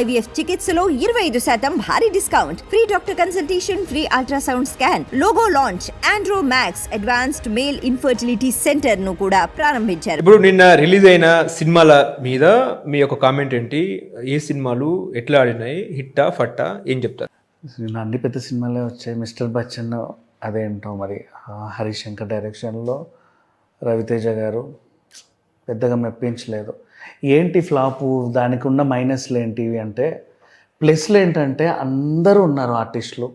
IVF చికిత్సలో ఇరవై ఐదు శాతం భారీ discount. Free doctor consultation free ultrasound scan logo launch Andro Max advanced male infertility సెంటర్ను కూడా ప్రారంభించారు. ఇప్పుడు నిన్న రిలీజ్ అయిన సినిమాల మీద మీ యొక్క కామెంట్ ఏంటి? ఏ సినిమాలు ఎట్లా ఆడినాయి? హిట్టా ఫట్టా? ఏం చెప్తారు? అన్ని పెద్ద సినిమాలే వచ్చాయి. మిస్టర్ బచ్చన్ అదేంటో మరి? ఆ, హరీష్ శంకర్ డైరెక్షన్లో రవితేజ గారు పెద్దగా మెప్పించలేదు. ఏంటి ఫ్లాపు? దానికి ఉన్న మైనస్లు ఏంటివి అంటే ప్లస్లు ఏంటంటే అందరూ ఉన్నారు ఆర్టిస్టులు.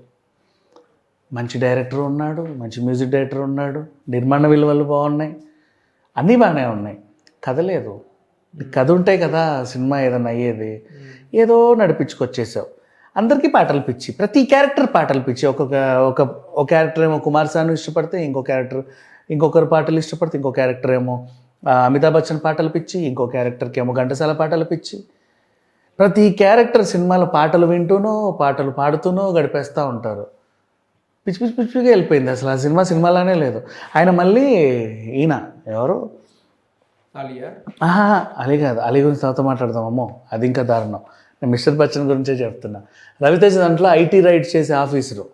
మంచి డైరెక్టర్ ఉన్నాడు మంచి మ్యూజిక్ డైరెక్టర్ ఉన్నాడు నిర్మాణ విలువలు బాగున్నాయి అన్నీ బాగానే ఉన్నాయి. కథ లేదు కథ ఉంటే కదా సినిమా ఏదైనా అయ్యేది. ఏదో నడిపించుకొచ్చేసావు. అందరికీ పాటలు పిచ్చి. ప్రతి క్యారెక్టర్ పాటలు పిచ్చి. ఒక్కొక్క ఒక ఒక క్యారెక్టర్ ఏమో కుమార్ సాను ఇష్టపడితే ఇంకో క్యారెక్టర్ ఇంకొకరు పాటలు ఇష్టపడితే ఇంకో క్యారెక్టర్ ఏమో అమితాబ్ బచ్చన్ పాటలు పిచ్చి ఇంకో క్యారెక్టర్కి ఏమో ఘంటసాల పాటలు పిచ్చి. ప్రతి క్యారెక్టర్ సినిమాలో పాటలు వింటూనో పాటలు పాడుతూనో గడిపేస్తూ ఉంటారు. పిచ్చి పిచ్చి పిచ్చిగా వెళ్ళిపోయింది అసలు. ఆ సినిమా సినిమాలానే లేదు. ఆయన మళ్ళీ ఈయన ఎవరు? అలీ కాదు. అలీ గురించి తర్వాత మాట్లాడదాం. అమ్మో అది ఇంకా దారుణం. నేను మిస్టర్ బచ్చన్ గురించే చెప్తున్నా. రవితేజ దాంట్లో ఐటీ రైట్స్ చేసే ఆఫీసరు.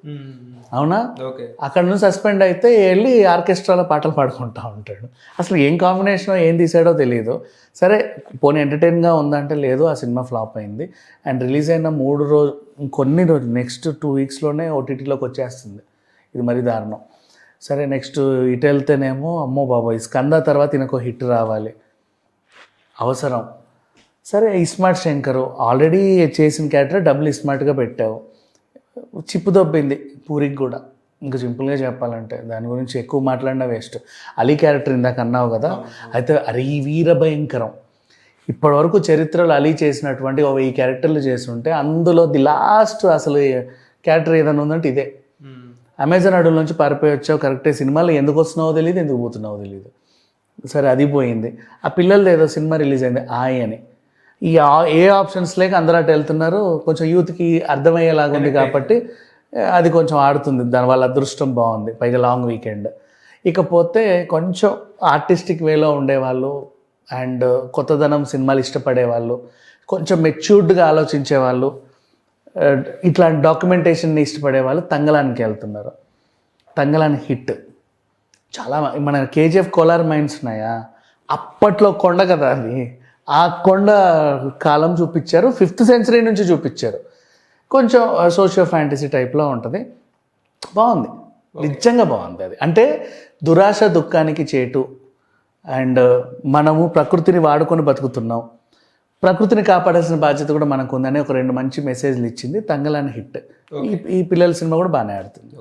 అవునా? ఓకే. అక్కడ నుంచి సస్పెండ్ అయితే వెళ్ళి ఆర్కెస్ట్రాలో పాటలు పాడుకుంటా ఉంటాడు. అసలు ఏం కాంబినేషన్ ఏం తీసాడో తెలియదు సరే పోనీ ఎంటర్టైన్గా ఉందంటే లేదు ఆ సినిమా ఫ్లాప్ అయింది. అండ్ రిలీజ్ అయిన మూడు రోజు కొన్ని రోజు నెక్స్ట్ టూ వీక్స్లోనే ఓటీటీలోకి వచ్చేస్తుంది. ఇది మరీ దారుణం. సరే నెక్స్ట్ ఇటు వెళ్తేనేమో అమ్మో బాబోయ్ స్కంద తర్వాత ఈయనకు హిట్ రావాలి. అవసరం. సరే ఇస్మార్ట్ శంకరు ఆల్రెడీ చేసిన క్యారెక్టర్ డబుల్ ఇస్మార్ట్గా పెట్టావు. చిప్పు దొబ్బింది పూరికి కూడా. ఇంకా సింపుల్గా చెప్పాలంటే దాని గురించి ఎక్కువ మాట్లాడినా వేస్ట్. అలీ క్యారెక్టర్ ఇందాక అన్నావు కదా అయితే అరే వీర భయంకరం. ఇప్పటివరకు చరిత్రలో అలీ చేసినటువంటి ఒక వెయ్యి క్యారెక్టర్లు చేసి ఉంటే అందులో ది లాస్ట్ అసలు క్యారెక్టర్ ఏదైనా ఉందంటే ఇదే. అమెజాన్ అడవుల నుంచి పారిపోయి వచ్చావు కరెక్టే సినిమాలో ఎందుకు వస్తున్నావో తెలియదు ఎందుకు పోతున్నావో తెలియదు సరే అది పోయింది. ఆ పిల్లలది ఏదో సినిమా రిలీజ్ అయింది ఆయ్ అని ఈ ఏ ఆప్షన్స్ లేక అందరూ అటు వెళ్తున్నారు కొంచెం యూత్కి అర్థమయ్యేలాగా ఉంది కాబట్టి అది కొంచెం ఆడుతుంది దాని వాళ్ళ అదృష్టం బాగుంది పైగా లాంగ్ వీకెండ్ ఇకపోతే కొంచెం ఆర్టిస్టిక్ వేలో ఉండేవాళ్ళు అండ్ కొత్తదనం సినిమాలు ఇష్టపడే వాళ్ళు కొంచెం మెచ్యూర్డ్గా ఆలోచించే వాళ్ళు ఆ, ఇట్లాంటి డాక్యుమెంటేషన్ని ఇష్టపడే వాళ్ళు తంగలానికి వెళ్తున్నారు. తంగలాన్ హిట్ చాలా మన కేజీఎఫ్ కోలార్ మైన్స్ ఉన్నాయా? అప్పట్లో కొండ కదా అది. ఆ కొండ కాలం చూపించారు ఫిఫ్త్ సెంచరీ నుంచి చూపించారు. కొంచెం సోషియో ఫ్యాంటసీ టైప్లో ఉంటుంది. బాగుంది. నిజంగా బాగుంది అది. అంటే దురాశ దుఃఖానికి చేటు అండ్ మనము ప్రకృతిని వాడుకొని బతుకుతున్నాం. ప్రకృతిని కాపాడాల్సిన బాధ్యత కూడా మనకు ఉందని ఒక రెండు మంచి మెసేజ్లు ఇచ్చింది. తంగలాని హిట్. ఈ ఈ పిల్లల సినిమా కూడా బాగానే ఆడుతుంది.